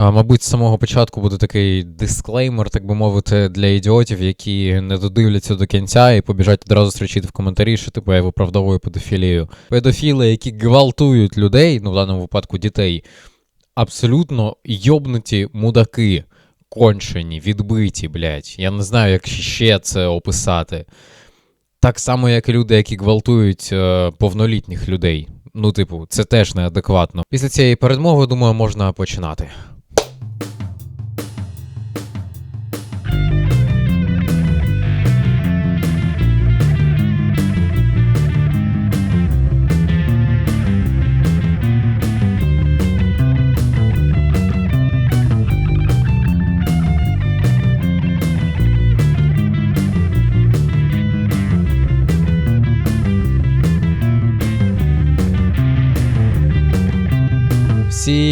Мабуть, з самого початку буде такий дисклеймер, так би мовити, для ідіотів, які не додивляться до кінця і побіжать одразу стрічити в коментарі, що типу я виправдовую педофілію. Педофіли, які гвалтують людей, ну в даному випадку дітей, абсолютно йобнуті мудаки, кончені, відбиті, блядь. Я не знаю, як ще це описати. Так само, як і люди, які гвалтують е, повнолітніх людей. Ну, типу, це теж неадекватно. Після цієї передмови, думаю, можна починати.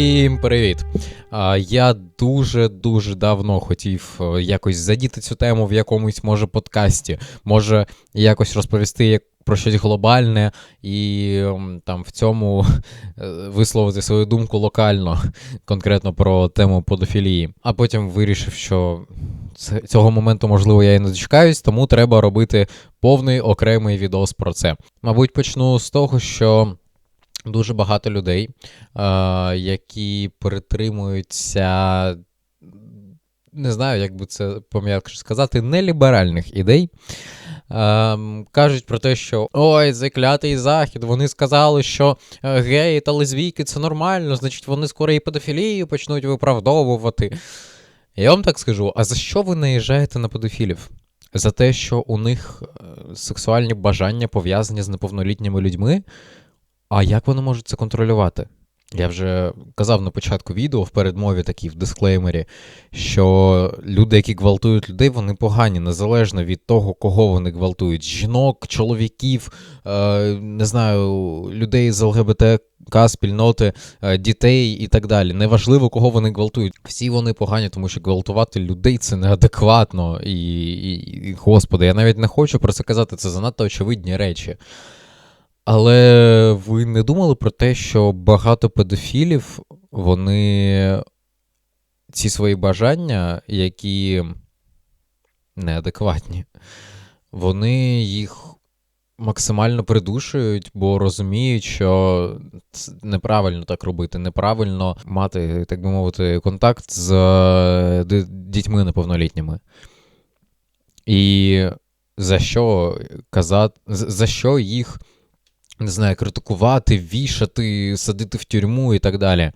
Всім привіт! Я дуже-дуже давно хотів е, якось задіти цю тему в якомусь, може, подкасті, може якось розповісти про щось глобальне і там в цьому е, висловити свою думку локально, конкретно про тему подофілії. А потім вирішив, що цього моменту, можливо, я і не дочекаюсь, тому треба робити повний окремий відос про це. Мабуть, почну з того, що. Дуже багато людей, е, які притримуються, не знаю, як би це пом'якше сказати, неліберальних ідей. Е, кажуть про те, що ой, заклятий захід. Вони сказали, що е, геї та лесбійки це нормально, значить, вони скоро і педофілію почнуть виправдовувати. Я вам так скажу: а за що ви наїжджаєте на педофілів? За те, що у них е, сексуальні бажання пов'язані з неповнолітніми людьми. А як вони можуть це контролювати? Я вже казав на початку відео в передмові, такій в дисклеймері, що люди, які гвалтують людей, вони погані, незалежно від того, кого вони гвалтують: жінок, чоловіків, е, не знаю, людей з ЛГБТК спільноти, е, дітей і так далі. Неважливо, кого вони гвалтують. Всі вони погані, тому що гвалтувати людей це неадекватно. І, і, і господи, я навіть не хочу про це казати, це занадто очевидні речі. Але ви не думали про те, що багато педофілів, вони ці свої бажання, які неадекватні, вони їх максимально придушують, бо розуміють, що неправильно так робити, неправильно мати, так би мовити, контакт з е, дітьми неповнолітніми. І за що казати, за що їх не знаю, критикувати, вішати, садити в тюрму і так далі.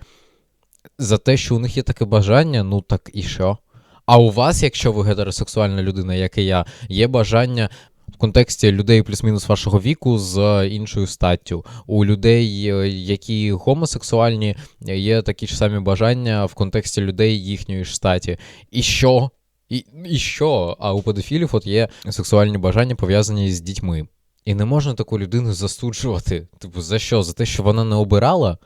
За те, що у них є таке бажання, ну так і що? А у вас, якщо ви гетеросексуальна людина, як і я, є бажання в контексті людей плюс-мінус вашого віку з іншою статтю. У людей, е, які гомосексуальні, є такі ж самі бажання в контексті людей їхньої ж статі. І що? І, і що? А у педофілів от є сексуальні бажання пов'язані з дітьми. І не можна таку людину засуджувати. Типу, за що? За те, що вона не обирала?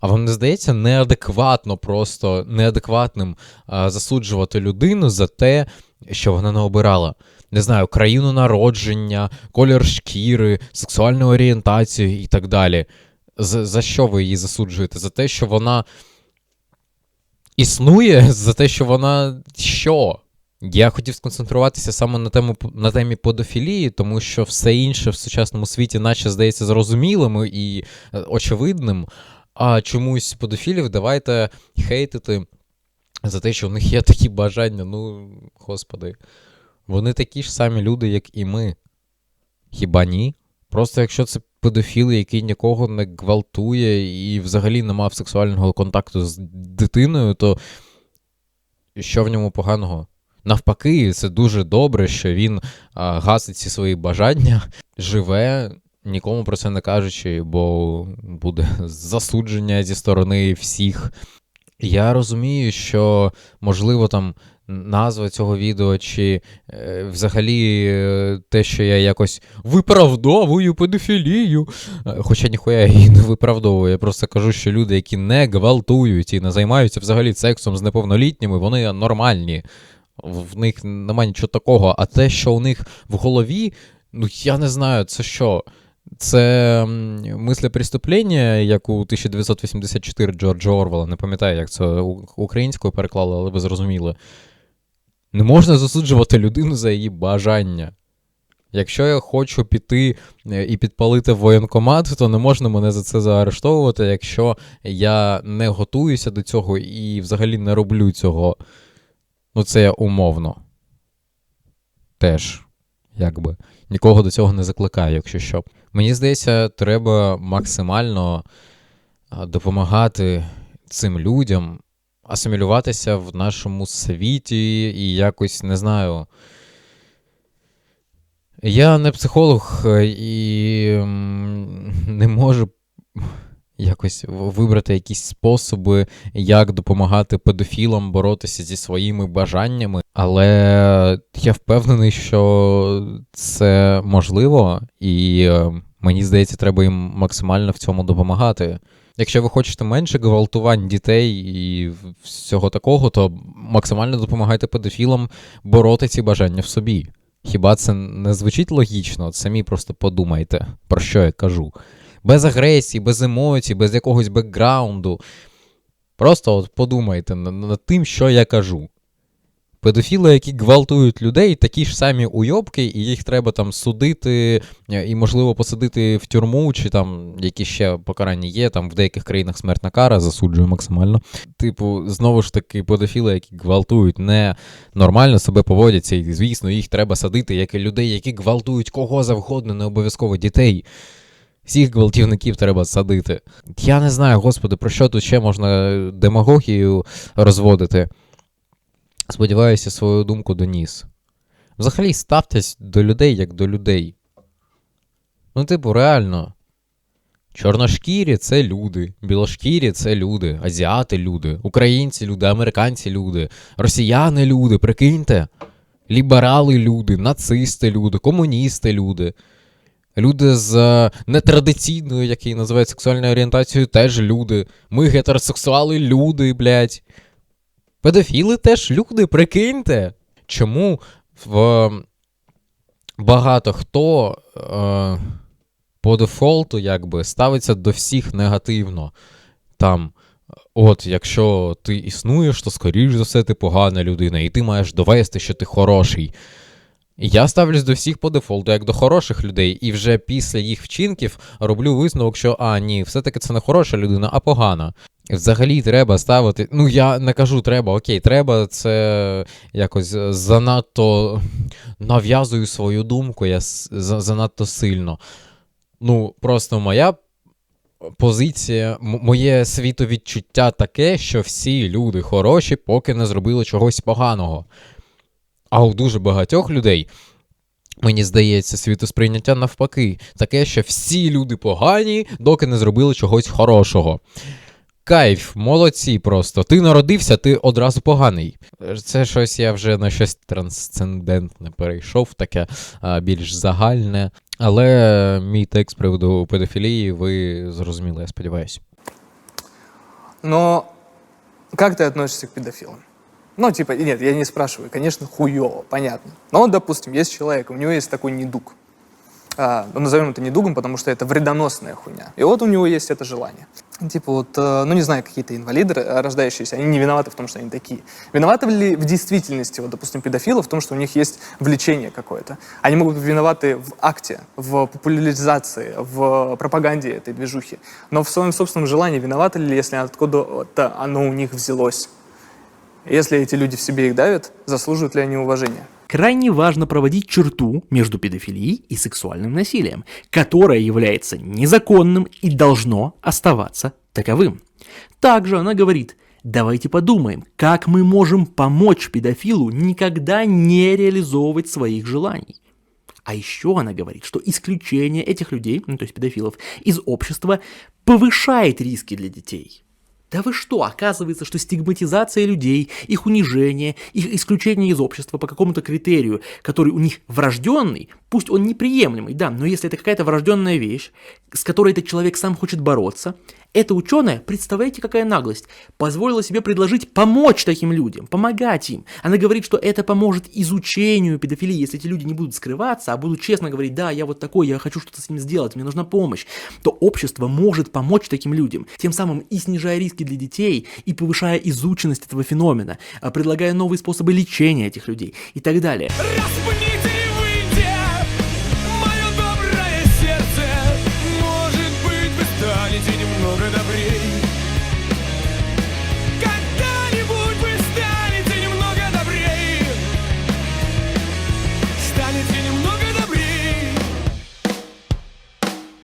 А вам не здається неадекватно, просто неадекватним а, засуджувати людину за те, що вона не обирала? Не знаю, країну народження, колір шкіри, сексуальну орієнтацію і так далі. За, за що ви її засуджуєте? За те, що вона існує? За те, що вона що? Я хотів сконцентруватися саме на тему на темі подофілії, тому що все інше в сучасному світі, наче здається, зрозумілим і е, очевидним. А чомусь подофілів давайте хейтити за те, що в них є такі бажання. Ну, господи, вони такі ж самі люди, як і ми. Хіба ні? Просто якщо це педофіл, який нікого не гвалтує і взагалі не мав сексуального контакту з дитиною, то що в ньому поганого? Навпаки, це дуже добре, що він гасить ці свої бажання, живе, нікому про це не кажучи, бо буде засудження зі сторони всіх. Я розумію, що можливо там назва цього відео, чи е, взагалі е, те, що я якось виправдовую педофілію. Е, Хоча ніхуя її не виправдовую. Я просто кажу, що люди, які не гвалтують і не займаються взагалі сексом з неповнолітніми, вони нормальні. В них немає нічого такого. А те, що у них в голові, ну я не знаю, це що. Це мисле преступлення, як у 1984 Джорджа Орвела. Не пам'ятаю, як це українською переклали, але ви зрозуміли. Не можна засуджувати людину за її бажання. Якщо я хочу піти е, і підпалити воєнкомат, то не можна мене за це заарештовувати, якщо я не готуюся до цього і взагалі не роблю цього. Ну, це я умовно. Теж, якби. Нікого до цього не закликаю, якщо що. Мені здається, треба максимально допомагати цим людям асимілюватися в нашому світі і якось не знаю. Я не психолог е, і не можу якось вибрати якісь способи, як допомагати педофілам боротися зі своїми бажаннями, але я впевнений, що це можливо, і е, мені здається, треба їм максимально в цьому допомагати. Якщо ви хочете менше гвалтувань дітей і всього такого, то максимально допомагайте педофілам бороти ці бажання в собі. Хіба це не звучить логічно? Самі просто подумайте, про що я кажу. Без агресії, без емоцій, без якогось бекграунду. Просто от подумайте над тим, що я кажу. Педофіли, які гвалтують людей, такі ж самі уйобки, і їх треба там судити е, і, можливо, посадити в тюрму, чи там які ще покарання є. Там в деяких країнах смертна кара засуджує максимально. Типу, знову ж таки, педофіли, які гвалтують, не нормально себе поводяться, і, звісно, їх треба садити, як і людей, які гвалтують кого завгодно, не обов'язково дітей. Всіх гвалтівників треба садити. Я не знаю, господи, про що тут ще можна демагогію розводити. Сподіваюся, свою думку доніс. Взагалі, ставтесь до людей як до людей. Ну, типу, реально. Чорношкірі це люди, білошкірі це люди, азіати люди, українці люди, американці люди, росіяни люди, прикиньте. Ліберали люди, нацисти люди, комуністи люди. Люди з е, нетрадиційною, як її називають сексуальною орієнтацією, теж люди. Ми гетеросексуали люди, блядь. Педофіли теж люди, прикиньте. Чому в багато хто е, по дефолту якби ставиться до всіх негативно. Там, от, якщо ти існуєш, то скоріш за все ти погана людина, і ти маєш довести, що ти хороший. Я ставлюсь до всіх по дефолту, як до хороших людей, і вже після їх вчинків роблю висновок, що а, ні, все-таки це не хороша людина, а погана. Взагалі треба ставити. Ну, я не кажу треба, окей, треба, це якось занадто нав'язую свою думку, я занадто сильно. Ну, просто моя позиція, моє світовідчуття таке, що всі люди хороші, поки не зробили чогось поганого. А у дуже багатьох людей. Мені здається, світосприйняття навпаки, таке, що всі люди погані, доки не зробили чогось хорошого. Кайф, молодці просто. Ти народився, ти одразу поганий. Це щось я вже на щось трансцендентне перейшов, таке а, більш загальне. Але мій текст з приводу педофілії ви зрозуміли, я сподіваюся. Но как ты относишься к педофилам? Ну, типа, нет, я не спрашиваю, конечно, хуево, понятно. Но, допустим, есть человек, у него есть такой недуг. А, ну, назовем это недугом, потому что это вредоносная хуйня. И вот у него есть это желание. Типа вот, э, ну не знаю, какие-то инвалиды рождающиеся, они не виноваты в том, что они такие. Виноваты ли в действительности, вот, допустим, педофилы в том, что у них есть влечение какое-то? Они могут быть виноваты в акте, в популяризации, в пропаганде этой движухи. Но в своем собственном желании виноваты ли, если откуда-то оно у них взялось? Если эти люди в себе их давят, заслуживают ли они уважения? Крайне важно проводить черту между педофилией и сексуальным насилием, которое является незаконным и должно оставаться таковым. Также она говорит, давайте подумаем, как мы можем помочь педофилу никогда не реализовывать своих желаний. А еще она говорит, что исключение этих людей, ну то есть педофилов, из общества повышает риски для детей – да вы что, оказывается, что стигматизация людей, их унижение, их исключение из общества по какому-то критерию, который у них врожденный, пусть он неприемлемый, да, но если это какая-то врожденная вещь, с которой этот человек сам хочет бороться, Эта ученая, представляете, какая наглость, позволила себе предложить помочь таким людям, помогать им. Она говорит, что это поможет изучению педофилии, если эти люди не будут скрываться, а будут честно говорить, да, я вот такой, я хочу что-то с ним сделать, мне нужна помощь, то общество может помочь таким людям, тем самым и снижая риски для детей, и повышая изученность этого феномена, а предлагая новые способы лечения этих людей и так далее.